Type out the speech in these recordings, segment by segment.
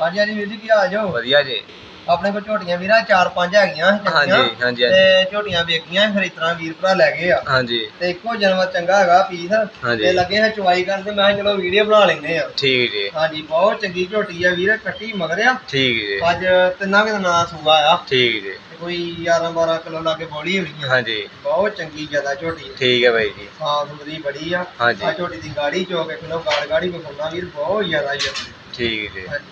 ਹਾਂਜੀ ਹਾਂਜੀ ਵੀਰ ਜੀ ਕੀ ਹਾਲ ਜੋ? ਵਧੀਆ ਜੀ। ਆਪਣੇ ਕੋਲ ਝੋਟੀਆਂ ਵੀਰਾ ਚਾਰ ਪੰਜ ਹੈਗੀਆਂ ਸੀ ਹਾਂਜੀ। ਹਾਂਜੀ, ਹਾਂਜੀ। ਤੇ ਝੋਟੀਆਂ ਵੇਖੀਆਂ ਫਿਰ ਇਸ ਤਰ੍ਹਾਂ ਵੀਰ ਭਰਾ ਲੈ ਗਏ ਆ। ਹਾਂਜੀ। ਤੇ ਇੱਕੋ ਜਾਨਵਰ ਚੰਗਾ ਹੈਗਾ ਪੀਸ। ਹਾਂਜੀ। ਤੇ ਲੱਗੇ ਹੈ ਚੁਆਈ ਕਰਦੇ ਮੈਂ ਕਿਹਾ ਚਲੋ ਵੀਡੀਓ ਬਣਾ ਲੈਂਦੇ ਆ। ਠੀਕ ਜੀ। ਹਾਂਜੀ ਬਹੁਤ ਚੰਗੀ ਝੋਟੀ ਆ ਵੀਰ ਕੱਟੀ ਮਗਰਿਆ ਠੀਕ ਜੀ। ਅੱਜ ਤਿੰਨਾਂ ਕੁ ਦਿਨਾਂ ਦਾ ਸੂਆ ਆ। ਠੀਕ ਜੀ। ਤੇ ਕੋਈ 11 12 ਕਿਲੋ ਲਾਗੇ ਬੋਲੀ ਹੋਣੀ ਆ। ਹਾਂਜੀ। ਬਹੁਤ ਚੰਗੀ ਜ਼ਿਆਦਾ ਝੋਟੀ ਆ। ਠੀਕ ਹੈ ਬਾਈ ਜੀ। ਸਾਫ਼ ਸੁਥਰੀ ਬੜੀ ਆ। ਹਾਂਜੀ। ਆ ਝੋਟੀ ਦੀ ਗਾੜੀ ਚੋ ਕੇ ਕਿਲੋ ਗਾੜ ਗਾੜੀ ਵਿਖਾਉਣਾ ਵੀਰ ਬਹੁਤ ਜ਼ਿਆਦਾ ਹੀ ਆ। ਠੀਕ ਜੀ। ਹਾਂਜੀ।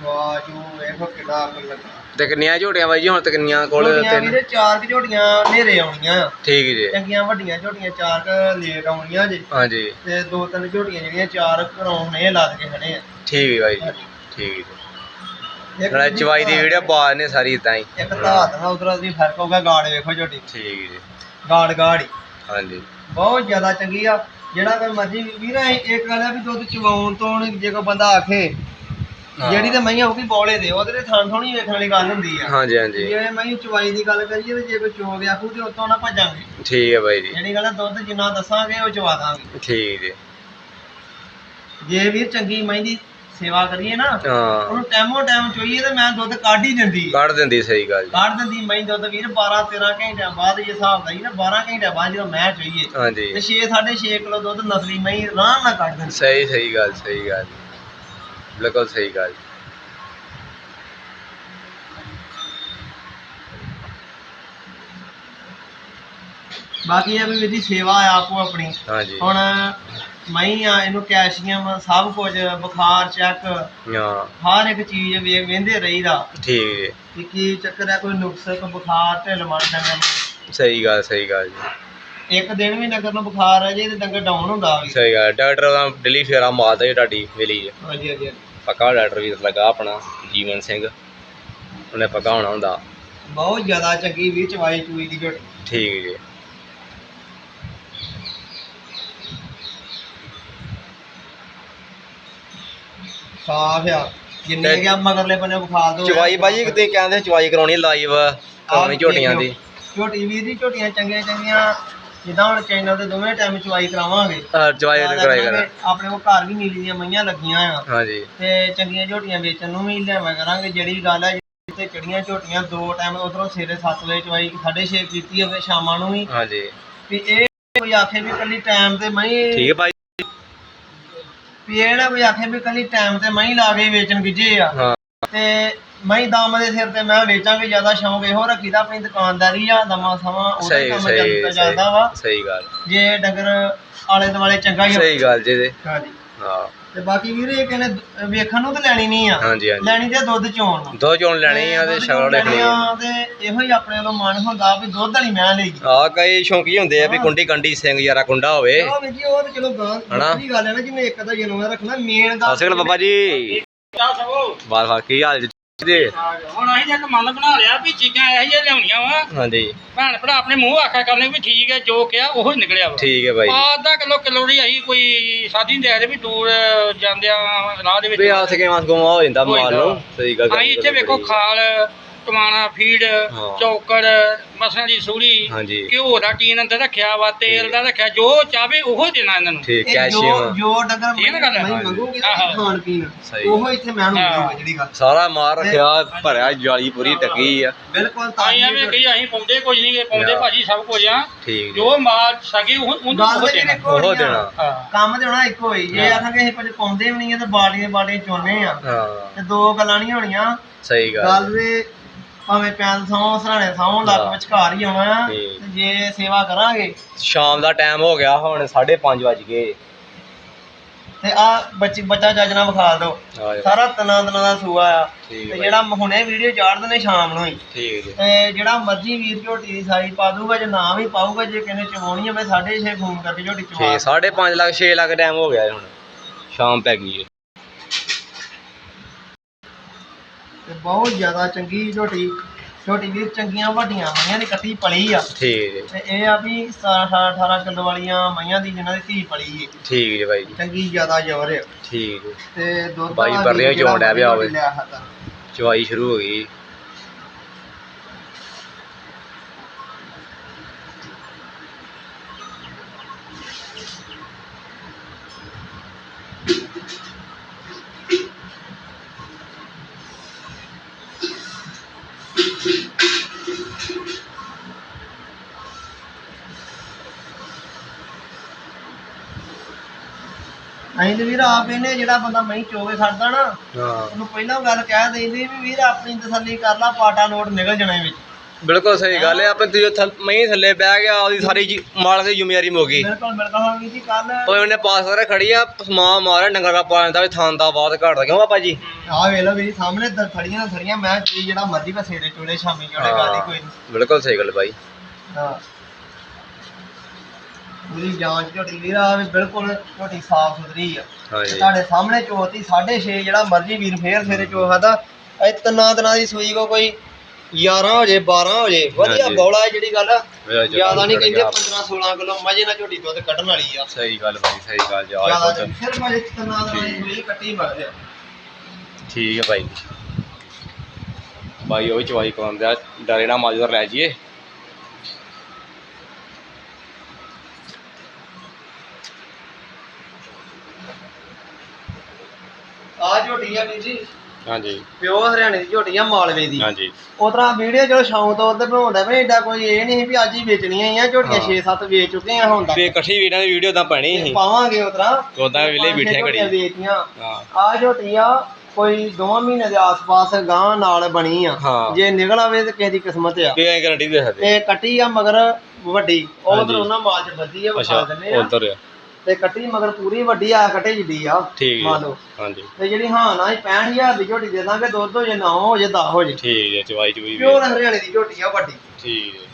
ਵਾਹ ਜੂ ਵੇਖੋ ਕਿੱਡਾ ਅੱਗ ਲੱਗਾ ਤੇ ਕਿੰਨੀਆਂ ਝੋਟੀਆਂ ਬਾਈ ਜੀ ਹੁਣ ਤੇ ਕਿੰਨੀਆਂ ਕੋਲ ਝੋਟੀਆਂ ਤਿੰਨ? ਵੀਰੇ ਚਾਰ ਕੁ ਝੋਟੀਆਂ ਨੇਰੇ ਆਉਣੀਆਂ। ਆ ਠੀਕ ਜੀ। ਚੰਗੀਆਂ ਵੱਡੀਆਂ ਝੋਟੀਆਂ ਚਾਰ ਕ ਲੇਟ ਆਉਣੀਆਂ ਜੀ। ਹਾਂਜੀ ਤੇ ਦੋ ਤਿੰਨ ਝੋਟੀਆਂ ਜਿਹੜੀਆਂ ਚਾਰ ਨੇ ਲੱਦ ਕੇ ਖੜੇ ਆ। ਠੀਕ ਹੈ ਬਾਈ ਜੀ। ਠੀਕ ਜੀ। ਇੱਕ ਨਾਲੇ ਚਵਾਈ ਦੀ ਵੀਡੀਓ ਬਾਅਦ ਨੇ ਸਾਰੀ ਇਦਾਂ ਹੀ। ਇੱਕ ਧਾਤ ਨਾਲ ਉਧਰ ਦੀ ਫ਼ਰਕ ਹੋਊਗਾ ਗਾੜ ਵੇਖੋ ਝੋਟੀ। ਠੀਕ ਜੀ। ਗਾੜ। ਗਾੜੀ ਹਾਂਜੀ ਬਹੁਤ ਜ਼ਿਆਦਾ ਚੰਗੀ ਆ। ਜਿਹੜਾ ਕੋਈ ਮਰਜ਼ੀ ਵੀਰ ਇੱਕ ਗੱਲ ਆ ਵੀ ਦੁੱਧ ਚਵਾਉਣ ਤੋਂ ਜੇ ਕੋਈ ਬੰਦਾ ਆਖੇ ਹਾਂ। ਜਿਹੜੀ ਤੇ ਮਈਆਂ ਹੋਊਗੀ ਬੋਲੇ ਦੇ ਉਹਦੇ ਤੇ ਥਾਂ ਥੋਣੀ ਵੇਖਣ ਵਾਲੀ ਗੱਲ ਹੁੰਦੀ ਆ। ਹਾਂਜੀ ਹਾਂਜੀ। ਜੇ ਮੈਂ ਚਵਾਈ ਦੀ ਗੱਲ ਕਰੀਏ ਤੇ ਜੇ ਕੋਈ ਚੋ ਗਿਆ ਆਖੂ ਤੇ ਉਤੋਂ ਨਾ ਭੱਜਾਂਗੇ। ਠੀਕ ਹੈ ਬਾਈ ਜੀ। ਜਿਹੜੀ ਗੱਲ ਆ ਦੁੱਧ ਜਿੰਨਾ ਦੱਸਾਂਗੇ ਉਹ ਚਵਾ ਦਾਂਗੇ। ਠੀਕ ਜੀ। ਜੇ ਵੀਰ ਚੰਗੀ ਮਹੀਂ ਦੀ ਸੇਵਾ ਕਰੀਏ ਨਾ ਹਾਂ। ਉਹਨੂੰ ਟਾਈਮੋ ਟਾਈਮ ਚੋਈਏ ਤੇ ਮੈਂ ਦੁੱਧ ਕੱਢ ਹੀ ਦਿੰਦੀ। ਆ। ਕੱਢ ਦਿੰਦੀ ਸਹੀ ਗੱਲ ਜੀ। ਕੱਢ ਦਿੰਦੀ ਮਹੀਂ ਦੁੱਧ ਵੀਰ 12 13 ਘੰਟਿਆਂ ਬਾਅਦ ਇਹ ਹਿਸਾਬ ਦਾ ਹੀ ਨਾ 12 ਘੰਟਿਆਂ ਬਾਅਦ ਜਦੋਂ ਮੈਂ ਚੋਈਏ ਹਾਂਜੀ। ਤੇ 6 6.5 ਕਿਲੋ ਦੁੱਧ ਨਸਲੀ ਮਹੀਂ ਆਰਾਮ ਨਾਲ ਕੱਢ ਦਿੰਦੀ। ਸਹੀ ਸਹੀ ਗੱਲ ਸਹੀ ਗੱਲ। ਬਿਲਕੁਲ ਸਹੀ ਗੱਲ। ਬਾਕੀ ਇਹ ਵੀ ਵੀਰ ਸੇਵਾ ਆ ਆਪੋ ਆਪਣੀ। ਹਾਂਜੀ। ਹੁਣ ਮਹੀਂ ਆ ਇਹਨੂੰ ਕੈਲਸ਼ੀਅਮ ਸਭ ਕੁਝ ਬੁਖਾਰ ਚੈੱਕ ਹਾਂ। ਹਰ ਇੱਕ ਚੀਜ਼ ਵੇਖ ਵੇਂਦੇ ਰਹੀਦਾ। ਠੀਕ ਜੀ। ਕਿ ਕੀ ਚੱਕਰ ਹੈ ਕੋਈ ਨੁਕਸ ਕੋਈ ਬੁਖਾਰ ਢਿੱਲ ਮਰ ਡੰਗਰ ਨੂੰ। ਸਹੀ ਗੱਲ ਸਹੀ ਗੱਲ ਜੀ। ਇੱਕ ਦਿਨ ਵੀ ਡੰਗਰ ਨੂੰ ਬੁਖਾਰ ਹੈ ਜੇ ਤੇ ਡੰਗਰ ਡਾਊਨ ਹੁੰਦਾ ਵੀ। ਸਹੀ ਗੱਲ ਡਾਕਟਰ ਦਾ ਡੇਲੀ ਫੇਰਾ ਮਾਰਦਾ ਜੀ ਤੁਹਾਡੀ ਮਿਲੀ ਜੀ ਹਾਂਜੀ ਹਾਂਜੀ ਹਾਂਜੀ। ਪੱਕਾ ਡਾਕਟਰ ਵੀ ਲੱਗਾ ਆਪਣਾ ਜੀਵਨ ਸਿੰਘ। ਉਹਨੇ ਪੱਕਾ ਹੋਣਾ ਹੁੰਦਾ। ਬਹੁਤ ਜ਼ਿਆਦਾ ਚੰਗੀ ਵੀ ਚਵਾਈ ਚੂਈ ਦੀ ਝੋਟੀ ਠੀਕ ਜੀ। ਸਾਫ਼ ਆ। ਜਿੰਨੇ ਤੇ- ਗਿਆ ਮਗਰਲੇ ਬੰਨੇ ਬੁਖਾਰ ਦੋ ਚਵਾਈ ਬਾਜੀ ਕਿਤੇ ਕਹਿੰਦੇ ਚਵਾਈ ਕਰਾਉਣੀ ਲਾਈਵ ਕਰਾਉਣੀ ਝੋਟੀਆਂ ਦੀ। ਝੋਟੀ ਵੀਰ ਦੀ ਝੋਟੀਆਂ ਚੰਗੀਆਂ ਚੰਗੀਆਂ ਜਿੱਦਾਂ ਹੁਣ ਚੈਨਲ ਤੇ ਦੋਵੇਂ ਟਾਈਮ ਚਵਾਈ ਕਰਾਵਾਂਗੇ। ਹਾਂ, ਚਵਾਈ ਨਾਲ ਕਰਾਈ ਕਰਾਂਗੇ, ਕਰਾਂ ਆਪਣੇ ਕੋਲ ਘਰ ਵੀ ਨੀਲੀ ਦੀਆਂ ਮਈਆਂ ਲੱਗੀਆਂ ਆ। ਹਾਂਜੀ। ਤੇ ਚੰਗੀਆਂ ਝੋਟੀਆਂ ਵੇਚਣ ਨੂੰ ਵੀ ਲਿਆਵਾਂ ਕਰਾਂਗੇ। ਜਿਹੜੀ ਗੱਲ ਹੈ ਤੇ ਚੜੀਆਂ ਝੋਟੀਆਂ ਦੋ ਟਾਈਮ ਉਧਰੋਂ ਸਵੇਰੇ 7 ਵਜੇ ਚਵਾਈ 6:30 ਕੀਤੀ ਹੋਵੇ ਸ਼ਾਮਾਂ ਨੂੰ ਵੀ। ਹਾਂਜੀ। ਵੀ ਇਹ ਕੋਈ ਆਖੇ ਵੀ ਕੱਲੀ ਟਾਈਮ ਤੇ ਮਈ ਠੀਕ ਹੈ ਭਾਈ। ਵੀ ਇਹ ਨਾ ਕੋਈ ਆਖੇ ਵੀ ਕੱਲੀ ਟਾਈਮ ਤੇ ਮਈ ਲਾ ਕੇ ਵੇਚਣ ਗਿੱਜੇ ਆ। ਹਾਂ। ਤੇ ਮਈ ਦਾਮ ਦੇ ਸਿਰ ਤੇ ਮੈਂ ਵੇਚਾਂਗੇ ਜ਼ਿਆਦਾ ਸ਼ੌਂਕ ਇਹੋ ਰੱਖੀਦਾ ਆਪਣੀ ਦੁਕਾਨਦਾਰੀ ਆ ਦਮਾ ਸਮਾਂ ਉਹਦੇ ਸਹੀ ਕੰਮ ਸਹੀ ਚੱਲਦਾ ਚੱਲਦਾ ਵਾ। ਸਹੀ ਗੱਲ। ਜੇ ਡੰਗਰ ਆਲੇ ਦੁਆਲੇ ਚੰਗਾ ਹੀ ਸਹੀ ਗੱਲ ਜੀ ਹਾਂਜੀ। ਹਾਂ। ਤੇ ਬਾਕੀ ਵੀਰੇ ਇਹ ਕਹਿੰਦੇ ਦ- ਵੇਖਣ ਨੂੰ ਤਾਂ ਲੈਣੀ ਨਹੀਂ ਆ। ਹਾਂਜੀ ਹਾਂਜੀ। ਲੈਣੀ ਤੇ ਦੁੱਧ ਚੋਣ ਨੂੰ। ਦੋ ਚੋਣ ਲੈਣੀ ਆ ਤੇ ਦੁੱਧ ਚੋਣ ਲੈਣੀ ਆ ਤੇ ਇਹੋ ਹੀ ਆਪਣੇ ਵੱਲੋਂ ਮਨ ਹੁੰਦਾ ਵੀ ਦੁੱਧ ਵਾਲੀ ਮੈਂ ਲਈ। ਆ ਕਈ ਸ਼ੌਂਕੀ ਹੁੰਦੇ ਆ ਵੀ ਕੁੰਡੀ ਕੰਡੀ ਸਿੰਘ ਯਾਰਾ ਕੁੰਡਾ ਹੋਵੇ। ਉਹ ਵੀ ਜੀ ਉਹ ਤੇ ਚਲੋ ਗਾਂ ਹਨਾ? ਦੀ ਗੱਲ ਹੈ ਨਾ ਜਿਵੇਂ ਇੱਕ ਦਾ ਜਨਮ ਰੱਖਣਾ ਮੇਨ ਦਾ ਅਕਾਲ ਬਾਬਾ ਜੀ। ਬਾਤ ਬਾਤ ਕੀ ਹਾਲ ਜੀ ਹੁਣ ਅਸੀਂ ਇੱਕ ਮਨ ਬਣਾ ਲਿਆ ਵੀ ਚੀਜ਼ਾਂ ਇਹੋ ਜਿਹੀਆਂ ਲਿਆਉਣੀਆਂ ਵਾ। ਹਾਂਜੀ। ਭੈਣ ਭਰਾ ਆਪਣੇ ਮੂੰਹ ਆਖਿਆ ਕਰਨੇ ਵੀ ਠੀਕ ਹੈ ਜੋ ਕਿਹਾ ਉਹ ਹੀ ਨਿਕਲਿਆ ਵਾ। ਠੀਕ ਹੈ ਬਾਈ ਅੱਧਾ ਕਿਲੋ ਕਿਲੋ ਦੀ ਅਸੀਂ ਕੋਈ ਸਾਦੀ ਨਹੀਂ ਦੇਖਦੇ ਵੀ ਦੂਰ ਜਾਂਦਿਆਂ ਰਾਹ ਦੇ ਵਿੱਚ ਵੀ ਆ ਸਕੇ ਮਾਸ ਗੁਮਾ ਹੋ ਜਾਂਦਾ ਹੋ ਮਾਲ ਜਾਂਦਾ। ਨੂੰ। ਸਹੀ ਗੱਲ ਅਸੀਂ ਇੱਥੇ ਵੇਖੋ ਖਾਲ ਟਮਾਣਾ ਫੀਡ ਹਾਂ। ਚੌਕੜ ਮਸਾਂ ਦੀ ਸੂੜੀ ਹਾਂਜੀ। ਘਿਓ ਦਾ ਟੀਨ ਅੰਦਰ ਰੱਖਿਆ ਵਾ ਤੇਲ ਦਾ ਰੱਖਿਆ ਜੋ ਚਾਹਵੇ ਉਹ ਦੇਣਾ ਇਹਨਾਂ ਨੂੰ। ਠੀਕ ਇਹ ਜੋ ਕੈਲਸ਼ੀਅਮ। ਜੋ ਡੰਗਰ ਗੱਲ? ਮੈਂ ਮੰਗੂਗੀ ਨਾ ਆਹੋ। ਖਾਣ ਪੀਣ। ਸਹੀ। ਉਹ ਇੱਥੇ ਮੈਂ ਨੂੰ ਹਾਂ। ਮਿਲੂਗਾ ਜਿਹੜੀ ਗੱਲ। ਸਾਰਾ ਮਾਰ ਰੱਖਿਆ ਭਰਿਆ ਜਾਲੀ ਪੂਰੀ ਟੱਕੀ ਆ। ਬਿਲਕੁਲ ਤਾਜ਼ੀ ਐਵੇਂ ਕਹੀ ਅਸੀਂ ਪਾਉਂਦੇ ਕੁਝ ਨਹੀਂ ਗੇ ਪਾਉਂਦੇ। ਭਾਜੀ ਸਭ ਕੁਝ ਆ। ਠੀਕ। ਜੀ ਜੋ ਮਾਲ ਸਕੇ ਉਹ ਉਹਨੂੰ ਉਹ ਦੇਣਾ। ਉਹ। ਦੇਣਾ। ਹਾਂ। ਕੰਮ ਤੇ ਹੋਣਾ ਇੱਕੋ ਹੀ। ਜੇ ਹਾਂ। ਆਖਾਂਗੇ ਅਸੀਂ ਕੁਝ ਪਾਉਂਦੇ ਵੀ ਨਹੀਂ ਆ ਤੇ ਬਾੜੀਆਂ ਬਾੜੀਆਂ ਚੋਨੇ ਆ। ਹਾਂ। ਤੇ ਦੋ ਗੱਲਾਂ ਨਹੀਂ ਹੋਣੀਆਂ। ਸਹੀ ਗੱਲ ਗੱਲ ਦੇ ਭਾਵੇਂ ਪੈਨ ਸੌ ਸਰਾਣੇ ਸੌ ਲੱਗ। ਵਿਚਕਾਰ ਹੀ ਆਉਣਾ। ਆ। ਤੇ ਜੇ ਸੇਵਾ ਕਰਾਂਗੇ। ਸ਼ਾਮ ਦਾ ਟਾਈਮ ਹੋ ਗਿਆ ਹੁਣ 5:30 ਵੱਜ ਗਏ। ਤੇ ਆ ਬੱਚੀ ਬੱਚਾ ਜੱਜਣਾ ਵਿਖਾ ਦਿਓ। ਆ। ਸਾਰਾ ਤਨਾ ਤਨਾ ਦਾ ਸੂਆ ਆ। ਠੀਕ ਤੇ ਹੈ ਜਿਹੜਾ ਹੁਣੇ ਵੀਡੀਓ ਚਾੜ ਦਿੰਦੇ ਸ਼ਾਮ ਨੂੰ ਹੀ। ਠੀਕ ਜੀ। ਤੇ ਜਿਹੜਾ ਮਰਜ਼ੀ ਵੀਰ ਝੋਟੀ ਦੀ ਸਾਈ ਪਾ ਦੂਗਾ ਜੇ ਨਾ ਵੀ ਪਾਊਗਾ ਜੇ ਕਹਿੰਦੇ ਚਵਾਉਣੀ ਹੋਵੇ 6.5 ਫੋਨ ਕਰਕੇ ਝੋਟੀ ਚਵਾ ਠੀਕ 5.5 ਲੱਖ 6 ਲੱਖ ਟਾਈਮ ਹੋ ਗਿਆ ਹੁਣ। ਸ਼ਾਮ ਪੈ ਗਈ ਹੈ। ਤੇ ਬਹੁਤ ਜ਼ਿਆਦਾ ਚੰਗੀ ਝੋਟੀ ਝੋਟੀ ਵੀਰ ਚੰਗੀਆਂ ਵੱਡੀਆਂ ਮਈਆਂ ਦੀ ਕੱਟੀ ਪਲੀ ਆ। ਠੀਕ ਜੀ ਤੇ ਇਹ ਆ ਵੀ 17 18 ਕਿਲੋ ਵਾਲੀਆਂ ਮਈਆਂ ਦੀ ਜਿਨ੍ਹਾਂ ਦੀ ਧੀ ਪਲੀ ਏ। ਠੀਕ ਜੀ ਬਾਈ ਚੰਗੀ ਜ਼ਿਆਦਾ ਜ਼ੋਰ ਆ। ਠੀਕ ਤੇ ਦੁੱਧ ਬਾਈ ਜਿਹੜਾ ਚੋਣ ਡਿਆ ਪਿਆ ਹੋਵੇ। ਚਵਾਈ ਸ਼ੁਰੂ ਹੋ ਗਈ। ਅਸੀਂ ਤੇ ਵੀਰ ਆਪ ਇਹਨੇ ਜਿਹੜਾ ਬੰਦਾ ਮਹੀਂ ਚੋਵੇ ਛੱਡਦਾ ਨਾ ਹਾਂ। ਉਹਨੂੰ ਪਹਿਲਾਂ ਗੱਲ ਕਹਿ ਦੇਈਦੀ ਵੀ ਵੀਰ ਆਪਣੀ ਤਸੱਲੀ ਕਰ ਲਾ ਪਾਟਾ ਨੋਟ ਨਿਕਲ ਜਾਣਾ ਵਿੱਚ। ਬਿਲਕੁਲ ਸਹੀ ਗੱਲ ਹੈ ਆਪਾਂ ਤੁਸੀਂ ਮਹੀਂ ਥੱਲੇ ਬਹਿ ਗਿਆ ਉਹਦੀ ਸਾਰੀ ਜੀ- ਮਾਲਕ ਦੀ ਜ਼ਿੰਮੇਵਾਰੀ ਮੁੱਕ ਗਈ। ਬਿਲਕੁਲ ਬਿਲਕੁਲ ਹਾਂ ਵੀਰ ਜੀ ਕੱਲ ਉਹ ਉਹਨੇ ਪਾਸ ਕਰ ਖੜੀ ਆ ਸਮਾਂ ਮਾਰਿਆ ਡੰਗਰ ਦਾ ਪਾ ਜਾਂਦਾ ਵੀ ਥਾਂ ਦਾ ਬਾਤ ਘਟਦਾ ਕਿਉਂ ਪਾਪਾ ਜੀ? ਆਹ ਵੇਖ ਲਓ ਵੀਰ ਸਾਹਮਣੇ ਦ- ਥੜੀਆਂ ਥੜੀਆਂ ਮੈਂ ਜਿਹੜਾ ਮਰਜ਼ੀ ਸੇਰੇ ਚੋਲੇ ਸ਼ਾਮੀ ਚੋਲੇ ਗਾਲੀ ਕੋਈ ਨਹੀਂ। ਬਿਲਕੁਲ ਸਹੀ ਗੱਲ ਬਾਈ। ਹਾਂ। ਪੂਰੀ ਜਾਂਚ ਝੋਟੀ ਵੀਰ ਆ ਵੀ ਬਿਲਕੁਲ ਝੋਟੀ ਸਾਫ਼ ਸੁਥਰੀ ਆ। ਤੇ ਤੁਹਾਡੇ ਸਾਹਮਣੇ ਚੋਤੀ 6.5 ਜਿਹੜਾ ਮਰਜ਼ੀ ਵੀਰ ਫੇਰ ਸੇਰੇ ਚੋ ਸਕਦਾ ਇਹ ਤਿੰਨਾਂ ਦਿਨਾਂ ਦੀ ਸੂਈ ਕੋ ਕੋਈ 11 ਹੋ ਜੇ 12 ਹੋ ਜੇ ਵਧੀਆ। ਬੌਲਾ ਹੈ ਜਿਹੜੀ ਗੱਲ। ਮੇਰਾ ਜ਼ਿਆਦਾ ਨਹੀਂ ਕਹਿੰਦੇ ਆ। 15 16 ਕਿਲੋ ਮਜੇ ਨਾਲ ਝੋਟੀ ਦੁੱਧ ਕੱਢਣ ਵਾਲੀ ਆ। ਸਹੀ ਗੱਲ ਬਾਈ ਸਹੀ ਗੱਲ ਜਾ ਜ਼ਿਆਦਾ ਸਿਰਫ ਅਜੇ ਤਿੰਨਾਂ ਦਿਨਾਂ ਦੀ ਸੂਈ ਕੱਟੀ ਆ ਠੀਕ ਹੈ ਭਾਈ ਭਾਈ ਉਹ ਚਵਾਈ ਕਰਾਉਂਦੇ ਡਰੇ ਨਾ ਮਾਜੂਰ ਲੈ ਜੀਏ ਆ ਝੋਟੀ ਆ ਵੀਰ ਜੀ। ਹਾਂਜੀ। ਪਿਓ ਹਰਿਆਣੇ ਦੀ ਝੋਟੀ ਆ ਮਾਲਵੇ ਦੀ। ਹਾਂਜੀ। ਉਤਰਾ ਵੀਡੀਓ ਚਲੋ ਸ਼ੌਂਕ ਤੌਰ ਤੇ ਬਣਾਉਂਦਾ ਵੇ ਏਡਾ ਕੋਈ ਇਹ ਨਹੀਂ ਵੀ ਅੱਜ ਹੀ ਵੇਚਣੀਆਂ ਹੀ ਆ ਝੋਟੀਆਂ ਹਾਂ। 6-7 ਵੇਚ ਚੁੱਕੇ ਆ ਹੁਣ ਤੱਕ। ਫੇ ਇਕੱਠੀ ਵੀਰਾਂ ਦੀ ਵੀਡੀਓ ਤਾਂ ਪੈਣੀ ਸੀ। ਪਾਵਾਂਗੇ ਉਤਰਾ ਉਦਾਂ ਵੇਲੇ ਬੈਠੇ ਝੋਟੀਆਂ ਘੜੀ। ਵੇਚੀਆਂ ਹਾਂ। ਆ ਝੋਟੀ ਆ ਕੋਈ 2 ਮਹੀਨੇ ਦੇ ਆਸ-ਪਾਸ ਗਾਂ ਨਾਲ ਬਣੀ ਆ। ਜੇ ਨਿਕਲ ਆਵੇ ਤੇ ਕਿਸੇ ਦੀ ਕਿਸਮਤ ਆ। ਤੇ ਐ ਗਰੰਟੀ ਦੇ ਸਕਦੇ। ਤੇ ਕੱਟੀ ਆ ਮਗਰ ਵੱਡੀ। ਉਹ। ਉਧਰ ਉਹਨਾਂ ਮਾਲ ਚ ਵੱਧੀ ਆ ਵਿਖਾ ਦਿੰਦੇ ਆ। ਉਧਰ ਆ। ਤੇ ਕੱਟੀ ਮਗਰ ਪੂਰੀ ਵੱਡੀ ਆ ਕੱਟੇ ਜਿੱਡੀ ਆ। ਠੀਕ ਮੰਨ ਲਓ। ਹਾਂਜੀ। ਤੇ ਜਿਹੜੀ ਹਾਂ ਨਾ 65000 ਦੀ ਝੋਟੀ ਦੇ ਦਾਂਗੇ ਦੁੱਧ ਹੋ ਜੇ 9 ਹੋ ਜੇ 10 ਹੋ ਜੇ। ਠੀਕ ਹੈ ਚਵਾਈ ਚੁਈ ਵੀ ਪਿਓਰ ਹਰਿਆਣੇ ਦੀ ਝੋਟੀ ਆ ਵੱਡੀ। ਠੀਕ ਹੈ।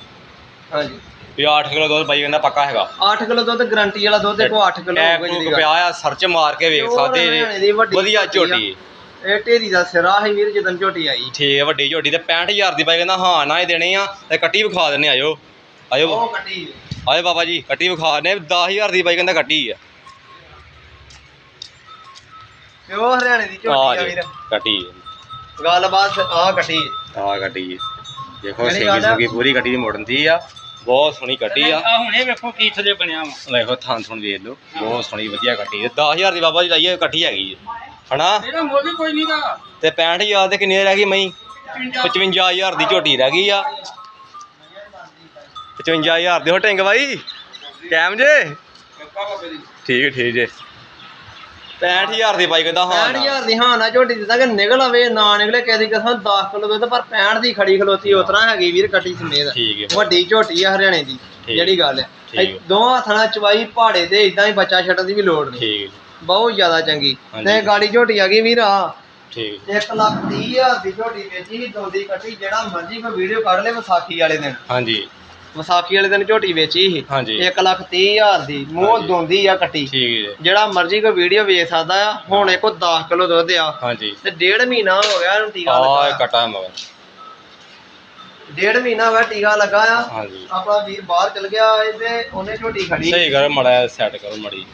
ਹਾਂਜੀ। ਵੀ 8 ਕਿਲੋ ਦੁੱਧ ਬਾਈ ਕਹਿੰਦਾ ਪੱਕਾ ਹੈਗਾ। 8 ਕਿਲੋ ਦੁੱਧ ਗਾਰੰਟੀ ਵਾਲਾ ਦੁੱਧ ਦੇਖੋ 8 ਕਿਲੋ ਐ ਹੋਊਗਾ ਜਿਹੜੀ ਪਿਆ ਆ ਸਰਚ ਮਾਰ ਕੇ ਵੇਖ ਪਿਓਰ ਸਕਦੇ ਹਰਿਆਣੇ ਦੀ ਵੱਡੀ ਵਧੀਆ ਝੋਟੀ ਝੋਟੀ ਇਹ ਢੇਰੀ ਦਾ ਸਿਰਾ ਹੈ ਵੀਰ ਜਦੋਂ ਝੋਟੀ ਆਈ। ਠੀਕ ਹੈ ਵੱਡੀ ਝੋਟੀ ਤੇ 65000 ਦੀ ਬਾਈ ਕਹਿੰਦਾ ਹਾਂ ਨਾ ਦੇਣੇ ਆ ਤੇ ਕੱਟੀ ਵਿਖਾ ਦਿੰਨੇ ਆਇਓ। ਆਇਓ ਉਹ ਕੱਟੀ ਆਏ ਬਾਬਾ ਜੀ ਕੱਟੀ ਵਿਖਾ ਨੇ 10000 ਦੀ ਬਾਈ ਕਹਿੰਦਾ ਕੱਟੀ ਆ। ਪਿਓਰ ਹਰਿਆਣੇ ਦੀ ਆ ਝੋਟੀ ਆ ਜੀ ਵੀਰ। ਕੱਟੀ ਗੱਲਬਾਤ ਆ ਕੱਟੀ ਆ। ਕੱਟੀ ਦੇਖੋ ਜਿਹੜੀ ਸਿੰਗੀ ਗੱਲ ਆ- ਸੁਗੀ ਪੂਰੀ ਕੱਟੀ ਦੀ ਮੋੜਨ ਦੀ ਆ ਬਹੁਤ ਸੋਹਣੀ ਕੱਟੀ ਆ। ਆ ਹੁਣ ਇਹ ਵੇਖੋ ਕੀ ਥਲੇ ਬਣਿਆ ਵਾ। ਵੇਖੋ ਥਾਂ ਥੁਣ ਵੇਖ ਲਓ ਬਹੁਤ ਸੋਹਣੀ ਵਧੀਆ ਕੱਟੀ ਹੈ 10000 ਦੀ ਬਾਬਾ ਜੀ ਲਾਈਏ ਕੱਟੀ ਹੈਗੀ ਹੈ ਹਨਾ? ਇਹਦਾ ਮੁੱਲ ਵੀ ਕੋਈ ਨਹੀਂਗਾ ਤੇ 65000 ਦੇ ਕਿੰਨੀ ਰਹਿ ਗਈ ਮਈ? 55000 ਦੀ ਝੋਟੀ ਰਹਿ ਗਈ ਆ। 55000 ਦੇ ਹੋ ਟਿੰਗ ਬਾਈ। ਕੈਮ ਜੇ? ਠੀਕ ਠੀਕ ਜੇ। 65000 ਦੀ ਬਾਈ ਕਹਿੰਦਾ ਹਾਂ ਨਾ। 65000 ਦੀ ਹਾਂ ਨਾ ਝੋਟੀ ਦਿੱਤਾ ਕਿ ਨਿਕਲ ਆਵੇ ਨਾ ਨਿਕਲੇ ਕਿਸੇ ਦੀ ਕਸਮ 10 ਕਿਲੋ ਦੁੱਧ ਪਰ 65 ਦੀ ਖੜੀ ਖਲੋਤੀ ਉਤਰਾ ਹੈਗੀ ਵੀਰ ਕੱਟੀ ਸਮੇਤ। ਠੀਕ ਹੈ ਵੱਡੀ ਝੋਟੀ ਆ ਹਰਿਆਣੇ ਦੀ। ਜਿਹੜੀ ਗੱਲ ਹੈ। ਹੱਥਾਂ ਨਾਲ ਚਵਾਈ ਪਹਾੜੇ ਤੇ ਇਦਾਂ ਹੀ ਬੱਚਾ ਛੱਡਣ ਦੀ ਵੀ ਲੋੜ ਨਹੀਂ। ਠੀਕ ਬਹੁਤ ਜ਼ਿਆਦਾ ਚੰਗੀ। ਤੇ ਗਾੜੀ ਝੋਟੀ ਆ ਗਈ ਵੀਰ। ਆ ਠੀਕ 1 ਲੱਖ 30 ਹਜ਼ਾਰ ਦੀ ਝੋਟੀ ਵੇਚੀ ਦੋਂਦੀ ਕੱਟੀ ਜਿਹੜਾ ਮਰਜ਼ੀ ਕੋਈ ਵੀਡੀਓ ਕੱਢ ਲੈ ਵਿਸਾਖੀ ਵਾਲੇ ਦਿਨ। ਹਾਂਜੀ। ਵਿਸਾਖੀ ਵਾਲੇ ਦਿਨ ਝੋਟੀ ਵੇਚੀ ਸੀ। ਹਾਂਜੀ। 1 ਲੱਖ 30 ਹਜ਼ਾਰ ਦੀ ਮੂੰਹ ਹਾਂਜੀ। ਦੋਂਦੀ ਆ ਕੱਟੀ। ਠੀਕ ਹੈ ਜਿਹੜਾ ਮਰਜ਼ੀ ਕੋਈ ਵੀਡੀਓ ਵੇਚ ਸਕਦਾ ਆ ਹੁਣ ਇਹ ਕੋ 10 ਕਿਲੋ ਦੁੱਧ ਆ। ਹਾਂਜੀ। ਤੇ ਡੇਢ ਮਹੀਨਾ ਹੋ ਗਿਆ ਇਹਨੂੰ ਟੀਕਾ ਆ। ਲੱਗਾ ਕਟਾ ਮਗਰ। ਡੇਢ ਮਹੀਨਾ ਹੋ ਗਿਆ ਟੀਕਾ ਲੱਗਾ ਆ। ਹਾਂਜੀ। ਆਪਣਾ ਵੀਰ ਬਾਹਰ ਚਲ ਗਿਆ ਇਹ ਤੇ ਉਹਨੇ ਝੋਟੀ ਖੜੀ। ਸਹੀ ਕਰੋ ਮੜਾ ਸੈੱਟ ਕਰੋ ਮੜੀ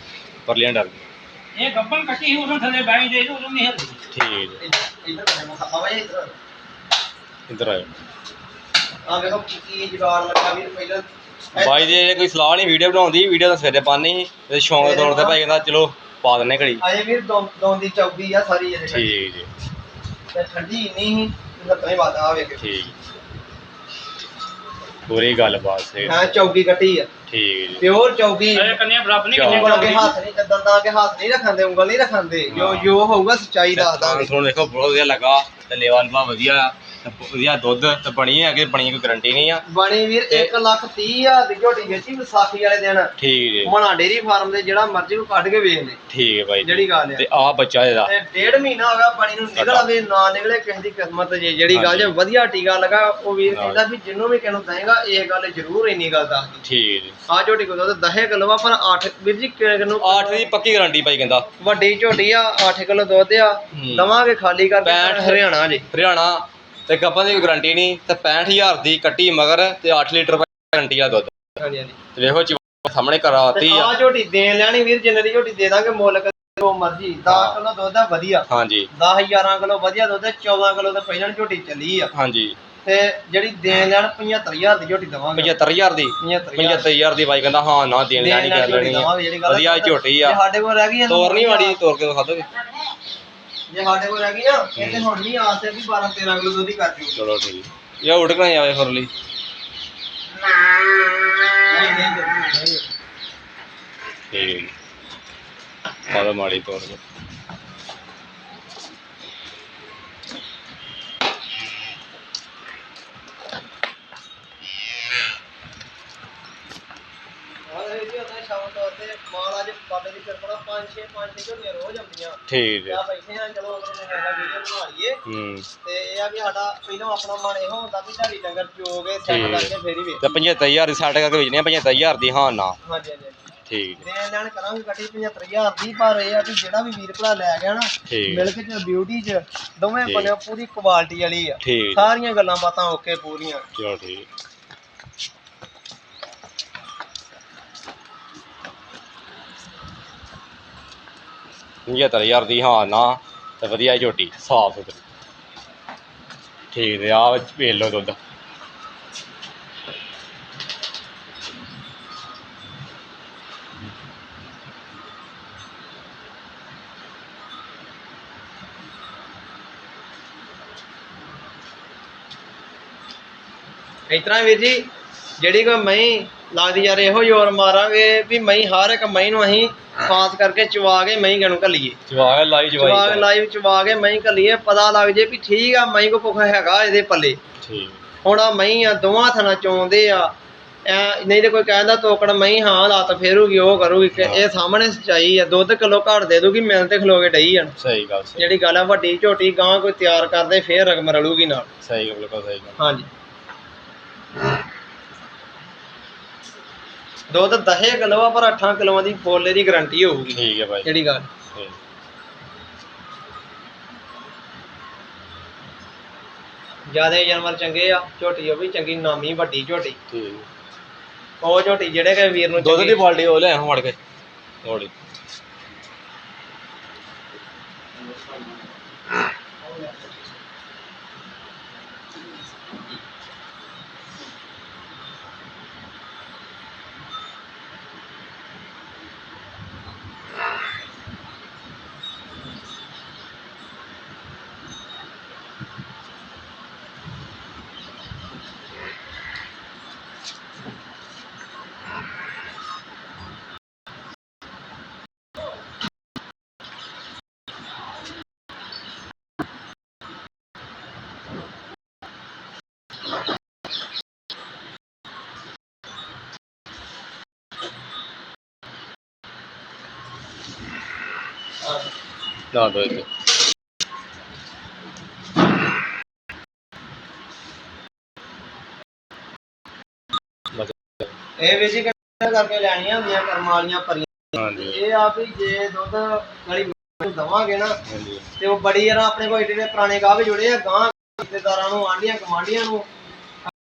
ਪਰਲੀਆਂ ਡਰ ਗਈ ਇਹ ਗੱਬਨ ਕੱਟੀ ਸੀ ਉਦੋਂ ਥੱਲੇ ਬੈਠ ਦੇ ਉਦੋਂ ਨਹੀਂ ਹਿਲਦੀ ਠੀਕ ਹੈ ਇੱਧਰ ਬਣੇ ਮੁਖਾ ਬਾਈ ਇੱਧਰ। ਇੱਧਰ ਆਇਓ ਆ ਵੇਖੋ ਕੀ ਕੀ ਜੁਗਾੜ ਲੱਗਾ ਵੀਰ ਪਹਿਲਾਂ। ਬਾਈ ਦੀ ਇਹ ਕੋਈ ਸਲਾਹ ਨਹੀਂ ਵੀਡੀਓ ਬਣਾਉਂਦੀ ਵੀਡੀਓ ਤਾਂ ਸਵੇਰੇ ਪਾਣੀ ਤੇ ਸ਼ੌਂਕ ਦੇ ਤੌਰ ਤੇ ਭਾਈ ਕਹਿੰਦਾ ਚਲੋ ਪਾ ਦਿੰਨੇ ਘੜੀ। ਆਏ ਵੀਰ ਦੋਂ ਦੀ ਚੌਕੀ ਆ ਸਾਰੀ ਇਹਦੇ ਵਿੱਚ। ਠੀਕ ਜੀ। ਤੇ ਠੰਡੀ ਨਹੀਂ ਲੱਤਾਂ ਬਾਤ ਆ ਵੇਖ। ਠੀਕ। ਪੂਰੀ ਗੱਲਬਾਤ ਸੇ। ਹਾਂ ਚੌਕੀ ਕੱਟੀ ਆ। ਠੀਕ ਜੀ। ਪਿਓਰ ਚੌਕੀ ਇਹ ਕੰਨਿਆ ਬਰਾਬਰ ਨਹੀਂ। ਕਿੰਨੇ ਅੱਗੇ ਹੱਥ ਨਹੀਂ ਦੰਦਾਂ ਅੱਗੇ ਹੱਥ ਨਹੀਂ ਰੱਖਾਂਦੇ ਉਂਗਲ ਨਹੀਂ ਰੱਖਾਂਦੇ ਜੋ। ਜੋ ਹੋਊਗਾ ਸੱਚਾਈ ਦੱਸ ਦਾਂਗੇ ਤੁਹਾਨੂੰ ਦੇਖੋ ਬਹੁਤ ਵਧੀਆ ਲੱਗਾ। ਤੇ ਲੇਵਲ ਬਾ ਵਧੀਆ। ਤੇ ਵਧੀਆ ਦੁੱਧ ਤੇ ਬਣੀ ਹੈ ਕਿ ਬਣੀ ਕੋਈ ਗਾਰੰਟੀ ਨਹੀਂ ਆ। ਬਣੀ ਵੀਰ 1 ਲੱਖ 30 ਹਜ਼ਾਰ ਦੀ ਝੋਟੀ ਵੇਚੀ ਵਿਸਾਖੀ ਵਾਲੇ ਦਿਨ। ਠੀਕ ਜੀ। ਮਣਾ ਡੇਰੀ ਫਾਰਮ ਦੇ ਜਿਹੜਾ ਮਰਜ਼ੀ ਨੂੰ ਕੱਢ ਕੇ ਵੇਚ ਲੈ ਠੀਕ ਹੈ ਬਾਈ ਜੀ। ਜਿਹੜੀ ਗੱਲ ਆ। ਤੇ ਆ ਬੱਚਾ ਇਹਦਾ। ਤੇ ਡੇਢ ਮਹੀਨਾ ਹੋ ਗਿਆ ਪਾਣੀ ਨੂੰ ਨਿਕਲ ਆਵੇ ਨਾ ਨਿਕਲੇ ਕਿਸੇ ਦੀ ਕਿਸਮਤ ਜੇ ਜਿਹੜੀ ਗੱਲ ਜੇ। ਵਧੀਆ ਟੀਕਾ ਲਗਾ ਉਹ ਵੀਰ ਹਾਂ। ਕਹਿੰਦਾ ਵੀ ਜਿੰਨੂੰ ਵੀ ਕਿਨੂੰ ਦੇਗਾ ਇਹ ਗੱਲ ਜ਼ਰੂਰ ਇੰਨੀ ਗੱਲ ਦੱਸਦੀ ਠੀਕ ਜੀ। ਆ ਝੋਟੀ ਕੋਲ ਦੁੱਧ 10 ਕਿਲੋ ਆ ਪਰ 8 ਵੀਰ ਜੀ ਕਿਨੂੰ 8 ਦੀ ਪੱਕੀ ਗਾਰੰਟੀ ਭਾਈ ਕਹਿੰਦਾ। ਵੱਡੀ ਝੋਟੀ ਆ 8 ਕਿਲੋ ਦੁੱਧ ਆ। ਹੂੰ। ਦਵਾਂਗੇ ਖਾਲੀ ਕਰਕੇ। ਹਰਿਆਣਾ ਜੀ। ਹਰਿਆਣਾ ਤੇ ਗੱਪਾਂ ਦੀ ਗਾਰੰਟੀ ਨਹੀਂ ਤੇ 65000 ਦੀ ਕੱਟੀ ਮਗਰ ਤੇ 8 ਲੀਟਰ ਗਾਰੰਟੀ ਆ ਦੁੱਧ। ਹਾਂਜੀ ਹਾਂਜੀ। ਤੇ ਵੇਖੋ ਚੀ ਸਾਹਮਣੇ ਕਰਾਤੀ ਆ। ਆ ਝੋਟੀ ਦੇਣ ਲੈਣੀ ਵੀਰ ਜਿੰਨੇ ਦੀ ਝੋਟੀ ਦੇ ਦਾਂਗੇ ਮੁੱਲ ਜੋ ਮਰਜ਼ੀ 10 ਹਾਂ। ਕਿਲੋ ਦੁੱਧ ਆ ਵਧੀਆ। ਹਾਂਜੀ। 10 11 ਕਿਲੋ ਵਧੀਆ ਦੁੱਧ ਆ, 14 ਕਿਲੋ ਤੇ ਪਹਿਲਾਂ ਝੋਟੀ ਚੱਲੀ ਆ। ਹਾਂਜੀ। ਤੇ ਜਿਹੜੀ ਦੇਣ ਲੈਣ 75000 ਦੀ ਝੋਟੀ ਦਵਾਂਗੇ। 75000 ਦੀ? 75000 75000 ਦੀ ਬਾਈ ਕਹਿੰਦਾ ਹਾਂ ਨਾ ਦੇਣ ਲੈਣੀ ਕਰ ਲੈਣੀ ਵਧੀਆ ਝੋਟੀ ਆ। ਜੇ ਸਾਡੇ ਕੋਲ ਰਹਿ ਗਈ ਆ ਤਾਂ ਤੋਰ ਨਹੀਂ ਮਾੜੀ ਤੋਰ ਕੇ ਦਿਖਾ ਦੋਗੇ ਜੇ ਸਾਡੇ ਕੋਲ ਰਹਿ ਗਈ ਨਾ ਇਹ ਤੇ ਹੁਣ ਨਹੀਂ ਆਸ ਹੈ ਵੀ 12 13 ਕਿਲੋ ਦੁੱਧ ਹੀ ਕਰ ਜੂ ਚਲੋ ਠੀਕ। ਇਹ ਉੜਕਣਾ ਹੀ ਆਵੇ ਫਿਰ ਲਈ। ਨਹੀਂ ਨਹੀਂ ਨਹੀਂ। ਠੀਕ। ਦੋ ਮਾੜੀ ਤੋੜ ਕੇ ਹਾਂ ਇਹ ਜੀ ਹੁੰਦਾ ਸ਼ਾਮ ਤੌਰ ਤੇ ਮਾਲ ਅੱਜ ਬਾਬੇ ਦੀ ਕਿਰਪਾ ਨਾਲ ਪੰਜ ਛੇ ਪੰਜ ਛੇ ਝੋਟੀਆਂ ਰੋਜ਼ ਆਉਂਦੀਆਂ। ਠੀਕ ਆ ਹੈ ਬੈਠੇ ਆ ਚਲੋ ਅਗਲੇ ਨੇ ਹੈਗਾ ਵੀਡੀਓ ਬਣਾ ਲਈਏ। ਹੂੰ। ਤੇ ਇਹ ਆ ਵੀ ਸਾਡਾ ਪਹਿਲਾਂ ਆਪਣਾ ਮਨ ਇਹੋ ਹੁੰਦਾ ਵੀ ਢਾਡੀ ਡੰਗਰ ਚੋਗੇ ਸੈੱਟ ਹੈ। ਕਰਕੇ ਫੇਰ ਹੀ ਵੇਚ ਤੇ 75000 ਦੀ ਸਾਡੇ ਕਰਕੇ ਵੇਚਣੀ ਆ 75000 ਦੀ ਹਾਂ ਨਾ। ਹਾਂਜੀ ਹਾਂਜੀ। ਠੀਕ। ਦੇਣ ਲੈਣ ਕਰਾਂਗੇ ਗੱਡੀ 75000 ਦੀ ਪਰ ਇਹ ਆ ਵੀ ਜਿਹੜਾ ਵੀ ਵੀਰ ਭਰਾ ਲੈ ਗਿਆ ਨਾ ਠੀਕ। ਮਿਲਕ ਚ ਬਿਊਟੀ ਚ ਦੋਵੇਂ। ਬਣਿਆ ਪੂਰੀ ਕੁਆਲਿਟੀ ਵਾਲੀ ਆ। ਸਾਰੀਆਂ ਗੱਲਾਂ ਬਾਤਾਂ ਓਕੇ ਪੂਰੀਆਂ। ਚਲੋ ਠੀਕ। ਪਝੱਤਰ ਹਜ਼ਾਰ ਦੀ ਹਾਂ ਨਾ, ਤੇ ਵਧੀਆ ਝੋਟੀ ਸਾਫ਼ ਸੁਥਰੀ। ਠੀਕ ਤੇ ਆ ਵੇਚ ਲਓ ਦੁੱਧ। ਇਸ ਤਰ੍ਹਾਂ ਵੀਰ ਜੀ, ਜਿਹੜੀ ਕੋਈ ਮਹੀਂ ਲੱਗਦੀ ਯਾਰ ਇਹੋ ਜ਼ੋਰ ਮਾਰਾਂਗੇ ਵੀ ਮਹੀਂ ਹਰ ਇੱਕ ਮਹੀਂ ਨੂੰ ਅਸੀਂ ਖਾਸ ਕਰਕੇ ਚਵਾ ਕੇ ਮਹੀਂ ਗਣੂ ਘੱਲੀਏ? ਚਵਾ ਕੇ ਲਾਈ ਚਵਾ ਕੇ ਜਵਾਈ ਲਾਈਵ ਚਵਾ ਕੇ ਮਹੀਂ ਘੱਲੀਏ ਪਤਾ ਲੱਗ ਜੇ ਵੀ ਠੀਕ ਆ ਮਹੀਂ ਕੋ ਭੁੱਖ ਹੈਗਾ ਇਹਦੇ ਪੱਲੇ। ਠੀਕ। ਹੁਣ ਆ ਮਹੀਂ ਆ ਦੋਵਾਂ ਥਣਾ ਚੋਂਦੇ ਆ। ਐ ਨਹੀਂ ਤੇ ਕੋਈ ਕਹਿੰਦਾ ਤੋਕੜ ਮਹੀਂ ਹਾਂ ਲੱਤ ਫੇਰੂਗੀ ਉਹ ਕਰੂਗੀ ਕਿ ਇਹ ਸਾਹਮਣੇ ਸਚਾਈ ਆ ਦੁੱਧ ਕਿਲੋ ਘੱਟ ਦੇ ਦੂਗੀ ਮਿਲ ਤੇ ਖਲੋ ਕੇ ਡਈ ਜਾਣ। ਸਹੀ ਗੱਲ ਸਹੀ। ਜਿਹੜੀ ਗੱਲ ਆ ਵੱਡੀ ਝੋਟੀ ਗਾਂ ਕੋਈ ਤਿਆਰ ਕਰਦੇ ਫੇਰ ਰਕਮ ਰਲੂਗੀ ਨਾਲ। ਸਹੀ ਗੱਲ, ਬਿਲਕੁਲ ਸਹੀ ਗੱਲ। ਹਾਂਜੀ। ਦੁੱਧ 10 ਕਿਲੋ ਆ ਪਰ 8 ਕਿਲੋਆਂ ਦੀ ਫੋਲੇ ਦੀ ਗਾਰੰਟੀ ਹੋਊਗੀ। ਠੀਕ ਹੈ ਭਾਈ ਜਿਹੜੀ ਗੱਲ। ਜ਼ਿਆਦਾ ਜਾਨਵਰ ਚੰਗੇ ਆ ਝੋਟੀ ਉਹ ਵੀ ਚੰਗੀ ਨਾਮੀ ਵੱਡੀ ਝੋਟੀ। ਠੀਕ। ਉਹ ਝੋਟੀ ਜਿਹੜੇ ਕਿ ਵੀਰ ਨੂੰ ਦੁੱਧ ਦੀ ਬਾਲਟੀ ਉਹ ਲੈ ਫੜ ਕੇ। ਥੋੜੀ ਨਾ ਦੋ ਇੱਥੇ ਇਹ ਵੀ ਜੀ ਕਿਹੜਾ ਕਰਕੇ ਲੈਣੀਆਂ ਹੁੰਦੀਆਂ ਕਰਮ ਵਾਲੀਆਂ ਭਰੀਆਂ। ਹਾਂਜੀ। ਇਹ ਆ ਵੀ ਜੇ ਦੁੱਧ ਗਲੀ ਨੂੰ ਦਵਾਂਗੇ ਨਾ ਹਾਂਜੀ। ਤੇ ਉਹ ਬੜੀ ਯਾਰ ਆਪਣੇ ਕੋਲ ਏਡੇ ਏਡੇ ਪੁਰਾਣੇ ਗਾਹ ਵੀ ਜੁੜੇ ਆ ਗਾਂ ਰਿਸ਼ਤੇਦਾਰਾਂ ਨੂੰ ਆਂਢੀਆਂ ਕਮਾਂਡੀਆਂ ਨੂੰ।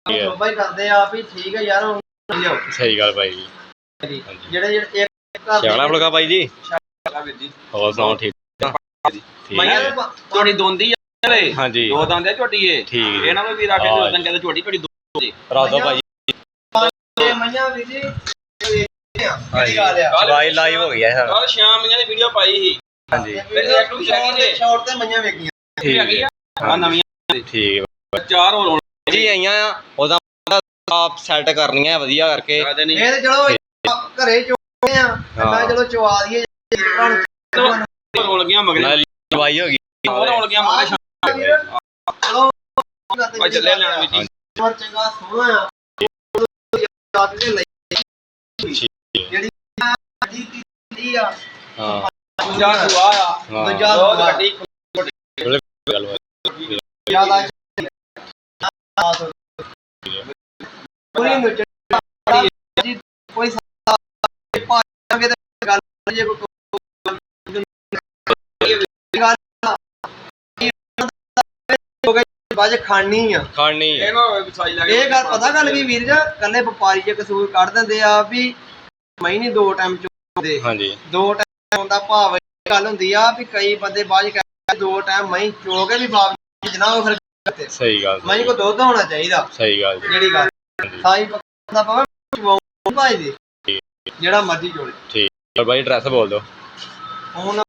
ਸੋਭਾ ਹੀ ਕਰਦੇ ਆ ਵੀ ਠੀਕ ਹੈ ਯਾਰ ਹੁਣ ਲਿਓ ਸਹੀ ਗੱਲ ਭਾਈ ਜੀ। ਜਿਹੜੇ ਜਿਹੜੇ ਇੱਕ ਘਰ ਦੇ ਸਿਆਣਾ ਫੁਲਕਾ ਭਾਈ ਜੀ। ਹੋਰ ਸੁਣਾਓ ਠੀਕ ਠੀਕ ਮਈਆਂ ਹੈ। ਦੇ ਪ- ਝੋਟੀ ਦੋਂਦੀ ਆ ਰੇ ਹਾਂਜੀ। ਦੋ ਦੰਦ ਆ ਝੋਟੀ ਏ ਠੀਕ ਹੈ। ਇਹ ਨਾ ਵੀ ਵੀਰ ਆ ਕੇ ਹਾਂ। ਦੋ ਦੰਦ ਕਹਿੰਦਾ ਝੋਟੀ ਝੋਟੀ ਦੋ ਦੇ ਰਾਦੋ ਭਾਈ। ਤੇ ਮਈਆਂ ਵੀ ਜੀ। ਇਹ ਆ, ਕਿਹੜੀ ਗੱਲ ਆ? ਚਵਾਈ ਲਾਈਵ ਹੋ ਗਿਆ ਸਰ ਕੱਲ ਸ਼ਾਮ ਮੀਆਂ ਦੀ ਵੀਡੀਓ ਪਾਈ ਸੀ। ਹਾਂਜੀ। ਫਿਰ ਇੱਕ ਨੂੰ ਸ਼ਾਰਟ ਤੇ- ਸ਼ਾਰਟ ਤੇ ਮਈਆਂ ਵੇਖੀਆਂ ਇਹ ਹੈਗੀ ਆ। ਆ ਨਵੀਆਂ। ਠੀਕ ਚਾਰ ਹੋਰ ਹੋਣ ਜੀ ਆਈਆਂ ਆ। ਉਹਦਾ ਆਪ ਸੈੱਟ ਕਰਨੀਆਂ ਵਧੀਆ ਕਰਕੇ। ਕਰਦੇ ਨਹੀਂ। ਇਹ ਤੇ ਚਲੋ ਘਰੇ ਚੋਣੇ ਆ। ਤੇ ਮੈਂ ਹਾਂ। ਚਲੋ ਚਵਾ ਦਈਏ। ਜੇ ਨੂੰ ਹੋਣ ਲੱਗੀਆਂ ਮਗਰੇ। ਨਾਲ ਚਵਾਈ ਹੋ ਗਈ। ਹੋਰ ਹੋਣ ਲੱਗੀਆਂ ਮਗਰੇ ਚਲੋ ਭਾਈ ਚੱਲੇ ਲੈਣ ਵਿੱਚ ਹੀ। ਪਰ ਚੰਗਾ ਸੋਹਣਾ ਆ। ਲੱਗ ਕੇ ਲਈ। ਜਿਹੜੀ ਜੀ ਦੀ ਆ। ਹਾਂ। ਦੂਜਾ ਸੁਆ ਆ। ਹਾਂ। ਦੋ ਸੁਆ। ਗੱਡੀ ਗੱਲ ਬਾਤ। ਜ਼ਿਆਦਾ ਪੂਰੀ ਨੂੰ ਜੀ। ਕੋਈ ਸਾ- ਭਾਵੇਂ ਤੇ ਗੱਲ ਜੇ ਕੋਈ ਬਾਜ ਖਾਣੀ ਆ। ਖਾਣੀ ਇਹ ਨਾ ਹੋਵੇ ਵੀ ਸਾਈ ਲੱਗੇ ਇਹ ਗੱਲ ਪਤਾ ਗੱਲ ਕੀ ਵੀਰ ਜੀ ਕੱਲੇ ਵਪਾਰੀ ਜੇ ਕਸੂਰ ਕੱਢ ਦਿੰਦੇ ਆ ਵੀ ਮੈਂ ਨਹੀਂ ਦੋ ਟਾਈਮ ਚੋਂਦੇ ਹਾਂਜੀ। ਦੋ ਟਾਈਮ ਦਾ ਭਾਵ ਗੱਲ ਹੁੰਦੀ ਆ ਵੀ ਕਈ ਬੰਦੇ ਬਾਅਦ ਚ ਕਹਿੰਦੇ ਦੋ ਟਾਈਮ ਮੈਂ ਚੋ ਕੇ ਵੀ ਬਾਪ ਜਨਾਬ ਫਿਰ ਕਰਤੇ ਸਹੀ ਗੱਲ ਮੈਂ ਕੋ ਦੁੱਧ ਹੋਣਾ ਚਾਹੀਦਾ। ਸਹੀ ਗੱਲ। ਜਿਹੜੀ ਗੱਲ। ਸਾਈ ਪਤਾ ਪਵੇ ਚਵਾਉਂ ਭਾਈ ਦੇ ਜਿਹੜਾ ਮਰਜ਼ੀ ਜੋੜੇ ਠੀਕ। ਭਾਈ ਐਡਰੈਸ ਬੋਲ ਦਿਓ। ਹੁਣ